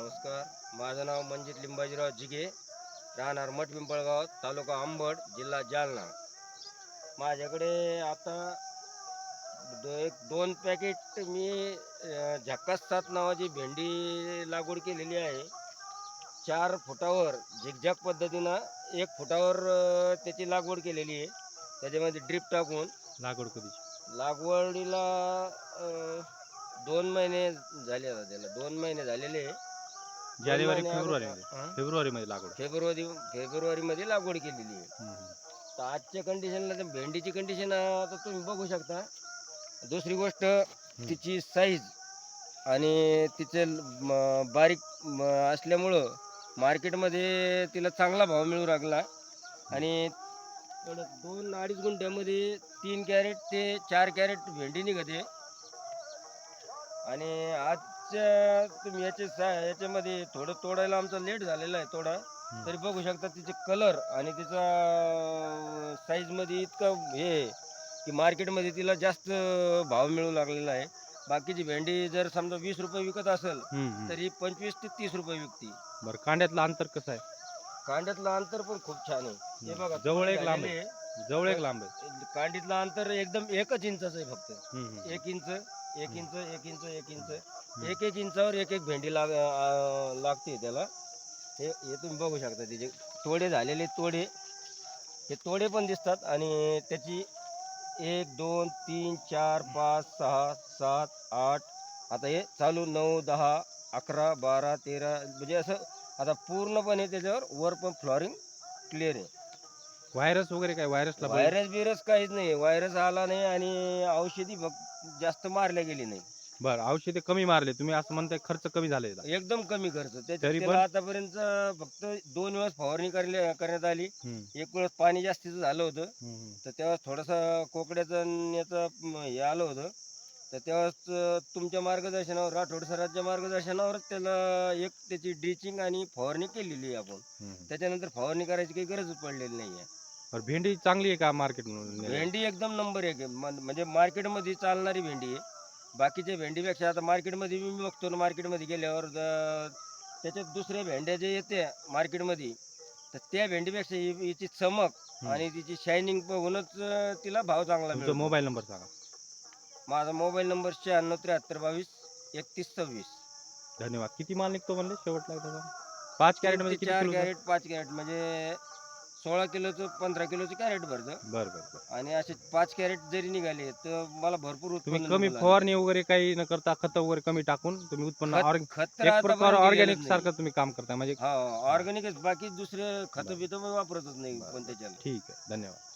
नमस्कार. माझं नाव मंजित लिंबाजीराव जिगे. राहणार मठ पिंपळगाव तालुका अंबड जिल्हा जालना. माझ्याकडे आता दो एक दोन पॅकेट मी झक्कास सात नावाची भेंडी लागवड केलेली आहे. चार फुटावर झिगझॅग पद्धतीनं एक फुटावर त्याची लागवड केलेली आहे. त्याच्यामध्ये ड्रीप टाकून लागवड कधीची लागवडीला दोन महिने झाले आता त्याला. दोन महिने झालेले आहे. जानेवारी फेब्रुवारी मध्ये? फेब्रुवारी मध्ये लागवड. फेब्रुवारी फेब्रुवारीमध्ये लागवड केलेली आहे. तर आजच्या कंडिशनला तर भेंडीची कंडिशन आता तुम्ही बघू शकता. दुसरी गोष्ट तिची साईज आणि तिचे बारीक असल्यामुळं मार्केटमध्ये तिला चांगला भाव मिळू लागला. आणि दोन अडीच गुंठ्यामध्ये तीन कॅरेट ते चार कॅरेट भेंडी निघते. आणि आजच्या तुम्ही याचे सा याच्यामध्ये थोडं तोडायला आमचा लेट झालेला आहे थोडा. तरी बघू शकता तिचे कलर आणि तिचा साईजमध्ये इतकं हे आहे की मार्केटमध्ये तिला जास्त भाव मिळू लागलेला आहे. बाकीची भेंडी जर समजा वीस रुपये विकत असेल. तरी पंचवीस ते तीस रुपये विकती. बरं कांड्यातलं अंतर कसं आहे? कांड्यातलं अंतर पण खूप छान आहे. हे. बघा जवळ एक लांब झालेले आहे. आहे. जवळ एक लांब आहे. कांडीतलं अंतर एकदम एकच इंचाचं आहे फक्त. हम्म, हम्म. एक इंच एक इंच एक इंच एक इंच. एक एक इंचावर एक एक भेंडी लाग लागते त्याला. हे हे तुम्ही बघू शकता तिचे तोडे झालेले तोडे. हे तोडे पण दिसतात आणि त्याची एक दोन तीन चार पाच सहा सात आठ आता हे चालू नऊ दहा अकरा बारा तेरा म्हणजे असं आता पूर्णपणे त्याच्यावर वर पण फ्लॉरिंग क्लिअर आहे. व्हायरस वगैरे काय? व्हायरसला बळी- व्हायरस बिरस काहीच नाही. व्हायरस आला नाही आणि औषधी बघ- जास्त मारल्या गेली नाही. बरं औषधे कमी मारले तुम्ही असं म्हणताय खर्च कमी झाले एकदम कमी खर्च. त्याच्यात तरी त्याला पण? आतापर्यंत फक्त दोन वेळेस फवारणी करले करण्यात आली. एक वेळेस पाणी जास्तीचं झालं होतं. तर तेव्हा थोडंसं कोकड्याचं आणि याचं म, हे आलं होतं. तर तेव्हाच अं, तुमच्या मार्गदर्शनावर राठोड सरांच्या मार्गदर्शनावरच त्याला एक त्याची ड्रिचिंग आणि फवारणी केलेली आहे आपण. त्याच्यानंतर फवारणी करायची काही गरजच पडलेली नाही आहे. बरं भेंडी चांगली आहे का मार्केट भेंडी एकदम नंबर एक आहे. म्हणजे मार्केटमध्ये चालणारी भेंडी आहे. बाकीच्या भेंडीपेक्षा आता मार्केटमध्ये मी बघतो ना मार्केटमध्ये गेल्यावर ज- त्याच्यात दुसऱ्या भेंड्या जे येते मार्केटमध्ये तर त्या भेंडीपेक्षा हि- हिची चमक हम्म. आणि तिची शायनिंग बघूनच अं, तिला भाव चांगला तुमचा मिळतो. मोबाईल नंबर सांगा. माझा मोबाईल नंबर शहाण्णव त्र्याहत्तर बावीस एकतीस सव्वीस. धन्यवाद. किती माल निघतो म्हणले? शेवटला एकदा सांगा. पाच कॅरेटमध्ये किती चार किलो कॅरेट पाच कॅरेट. म्हणजे सोळा किलोचं पंधरा किलोचं कॅरेट भरतं बरं बरं बरं आणि असे पाच कॅरेट जरी निघाले तर मला भरपूर तुम्ही उत्पन्न कमी. फवारणी वगैरे काही न करता खत वगैरे कमी टाकून तुम्ही उत्पन्न खत- ऑर्ग- खत तर एक आतापर्यंत प्रकार गेलेलंच ऑर्गॅनिक नाही. सारखं तुम्ही काम करता म्हणजे हा ऑर्गॅनिकच बाकी दुसरे खत. बित वापरतच नाही. पण त्याच्याला ठीक आहे धन्यवाद